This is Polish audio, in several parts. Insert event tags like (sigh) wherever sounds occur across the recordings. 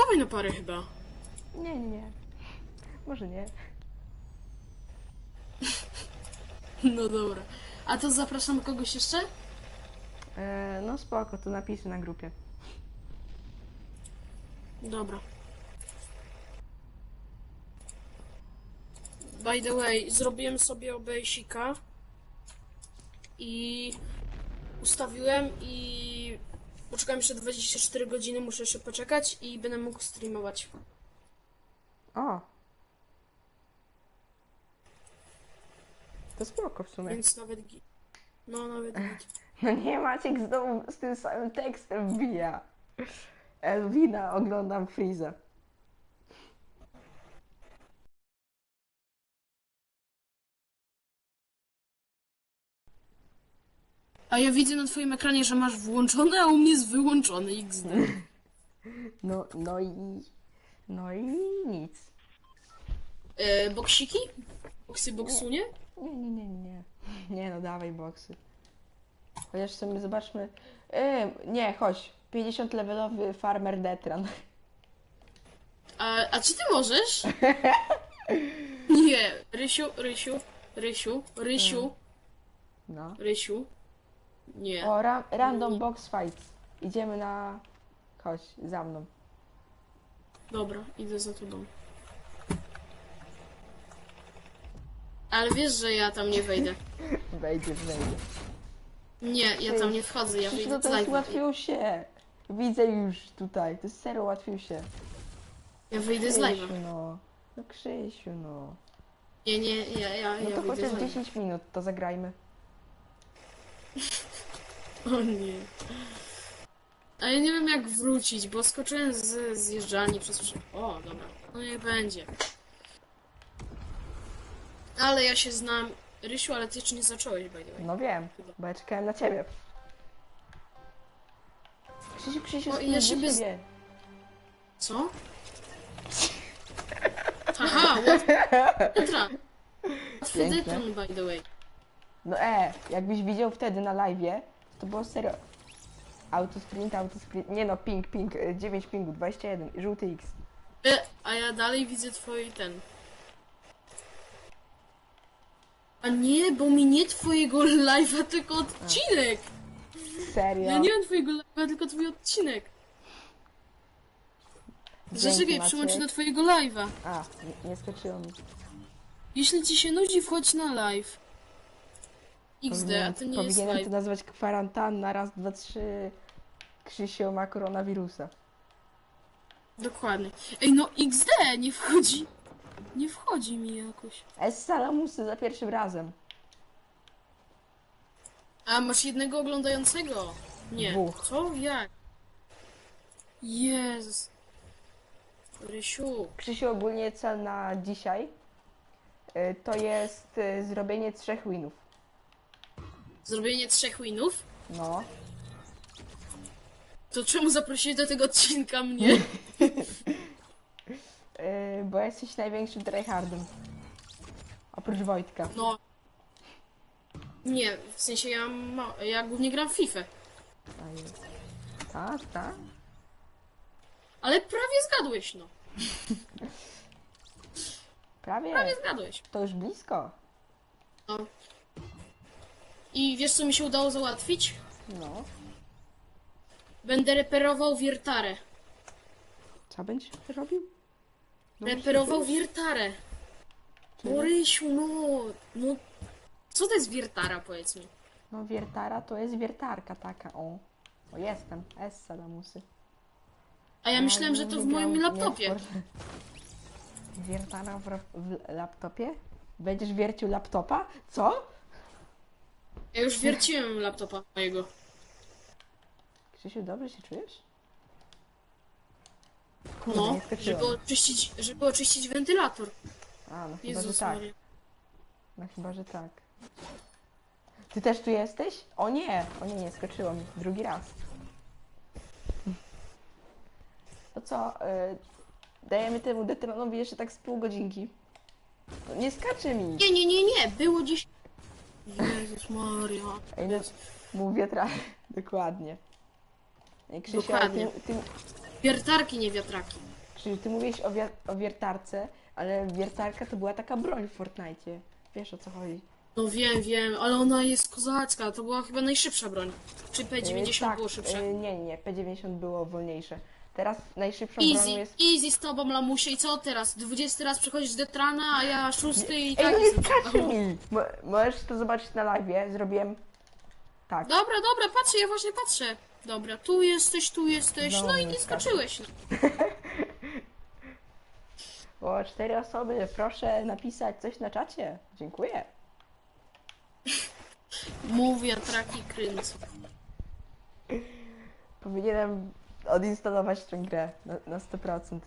dawaj na parę chyba. Nie, nie, nie. Może nie. No dobra. A to zapraszamy kogoś jeszcze? E, no spoko, to napiszę na grupie. Dobra. By the way, zrobiłem sobie obejsika i ustawiłem i poczekam jeszcze 24 godziny, muszę jeszcze poczekać i będę mógł streamować. O! To spoko w sumie. Więc nawet gi- No, nawet git. (laughs) No nie, Maciek znowu z tym samym tekstem wbija. Elwina, oglądam Freeza. A ja widzę na twoim ekranie, że masz włączony, a u mnie jest wyłączony XD. (laughs) No, no i... No i nic. E, boksiki? Boksy boksunie? Nie, nie, nie, nie. Nie no, dawaj boksy. Chociaż sobie zobaczmy... E, nie, chodź. 50 levelowy Farmer Detran. A, a czy ty możesz? (laughs) Nie, Rysiu, Rysiu, Rysiu, Rysiu, No. Rysiu. Nie. O, ra random box fights. Idziemy na... Chodź, za mną. Dobra, idę za tobą. Ale wiesz, że ja tam nie wejdę. (laughs) Wejdziesz, wejdziesz. Nie, ja tam nie wchodzę, ja Przecież wyjdę no to jest live'a. ułatwił się. Widzę już tutaj. To jest serio ułatwił się. Ja wyjdę z Krzysiu, live'a. no. No Krzysiu, no. Nie, nie, ja, ja, No ja to wyjdę z chociaż live'a. 10 minut, to zagrajmy. (laughs) O nie. A ja nie wiem jak wrócić, bo skoczyłem z zjeżdżalni przez... O, dobra. No niech będzie. Ale ja się znam... Rysiu, ale ty jeszcze nie zacząłeś, by the way. No wiem, bo ja czekałem na ciebie. Krzysiu, Krzysiu, O, ja się bez- siebie. Co? Haha, łatwy Łatwy Piękne. deton, by the way. No e, jakbyś widział wtedy na live'ie, to było serio. Autosprint, autosprint. Nie no, ping, ping, y, 9 pingu, 21, i żółty X. E, a ja dalej widzę twój ten... A nie, bo mi nie twojego live'a, tylko odcinek! Serio. Ja nie mam twojego live'a, tylko twój odcinek. Dzięki, Zaczekaj, Maciek. przyłączę do twojego live'a. A, nie, nie skoczyło mi. Jeśli ci się nudzi, wchodź na live. XD, a to nie jest powinienem live. to nazwać kwarantanna, raz, dwa, trzy. Krzysiu ma koronawirusa. Dokładnie. Ej, no XD, nie wchodzi. Nie wchodzi mi jakoś. Es salamusy za pierwszym razem. A, masz jednego oglądającego? Nie. Dwóch. Co? Jak? Jezus. Rysiu. Krzysiu ogólnie cel na dzisiaj y, to jest y, zrobienie trzech winów. Zrobienie trzech winów? No. To czemu zaprosiłeś do tego odcinka mnie? (laughs) (laughs) Y, bo jesteś największym tryhardem. Oprócz Wojtka. No. Nie, w sensie ja, ma, ja głównie gram w FIFA. Tak, tak. Ale prawie zgadłeś, no. (laughs) Prawie. Prawie zgadłeś. To już blisko. No. I wiesz co mi się udało załatwić? No. Będę reperował wiertarę. Co będziesz robił? No Reperował musisz- wiertarę. Borysiu, no, no. Co to jest wiertara, powiedz mi? No wiertara to jest wiertarka taka, o. O jestem, S salamusy. A ja myślałem, że to w moim laptopie. Wiertara w, w laptopie? Będziesz wiercił laptopa? Co? Ja już wierciłem laptopa mojego. Krzysiu, dobrze się czujesz? Kurde, No, nie skoczyłem. żeby oczyścić, żeby oczyścić wentylator. A, no chyba, że Jezus tak. Maria. No chyba, że tak. Ty też tu jesteś? O nie! O nie, nie skoczyło mi. Drugi raz. To co? Y, dajemy temu detronowi jeszcze tak z pół godzinki. No, nie skacze mi! Nie, nie, nie, nie, było dziś... Jezus Maria. Ej, no, mówię trochę. (laughs) Dokładnie. Ej, Krzysiu, Dokładnie. Ty, ty, Wiertarki, nie wiatraki. Czyli ty mówiłeś o, wier- o wiertarce, ale wiertarka to była taka broń w Fortnite. Wiesz o co chodzi? No wiem, wiem, ale ona jest kozacka. To była chyba najszybsza broń. Czy P90 E, tak, było szybsze? e, nie, nie, P90 było wolniejsze. Teraz najszybszą Easy, bronią jest... easy z tobą, lamusie. I co teraz? 20 raz przechodzisz Detrana, a ja szósty i Ej, tak no nie jestem. skacze mi! Mo- możesz to zobaczyć na live, zrobiłem... Tak. Dobra, dobra, patrzę, ja właśnie patrzę. Dobra, tu jesteś, tu jesteś, no, i nie skoczyłeś. (laughs) O, cztery osoby, proszę napisać coś na czacie. Dziękuję. Mówię, traki kręcę. (laughs) Powinienem odinstalować tę grę na, na 100%.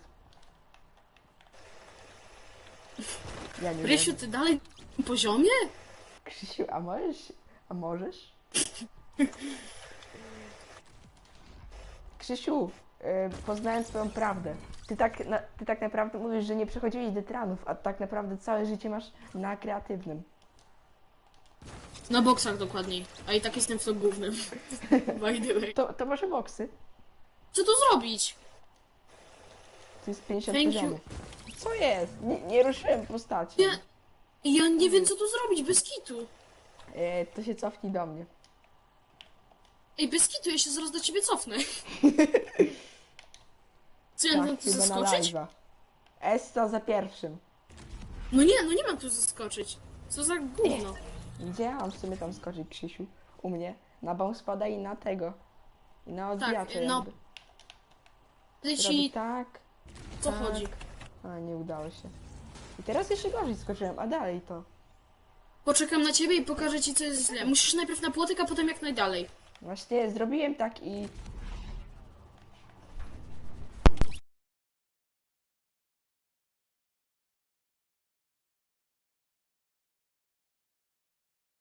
Ja nie Rysiu, wiem. ty dalej tym poziomie? Krzysiu, a możesz? A możesz? Krzysiu, yy, poznałem swoją prawdę. Ty tak, na, ty tak naprawdę mówisz, że nie przechodziłeś detranów, a tak naprawdę całe życie masz na kreatywnym. Na boksach dokładniej. A i tak jestem w to głównym. (laughs) By the way. To, to może boksy. Co tu zrobić? To jest 50 Thank you. poziomów. Co jest? Nie, nie ruszyłem postaci. Ja, ja nie wiem, co tu zrobić, bez kitu. E, to się cofnij do mnie. Ej, bez kitu, ja się zaraz do ciebie cofnę. (laughs) Co, ja mam Tak, tu chyba na zaskoczyć? live'a. Esta za pierwszym. No nie, no nie mam tu zaskoczyć. Co za gówno. Gdzie ja mam w sumie tam skoczyć, Krzysiu? U mnie. Na bouncepada i na tego. I na odbijacze no, jakby. Ty Robi tak. co tak. chodzi? A, nie udało się. I teraz jeszcze gorzej skoczyłem, a dalej to. Poczekam na ciebie i pokażę ci, co jest źle. Musisz najpierw na płotek, a potem jak najdalej. Właśnie zrobiłem tak i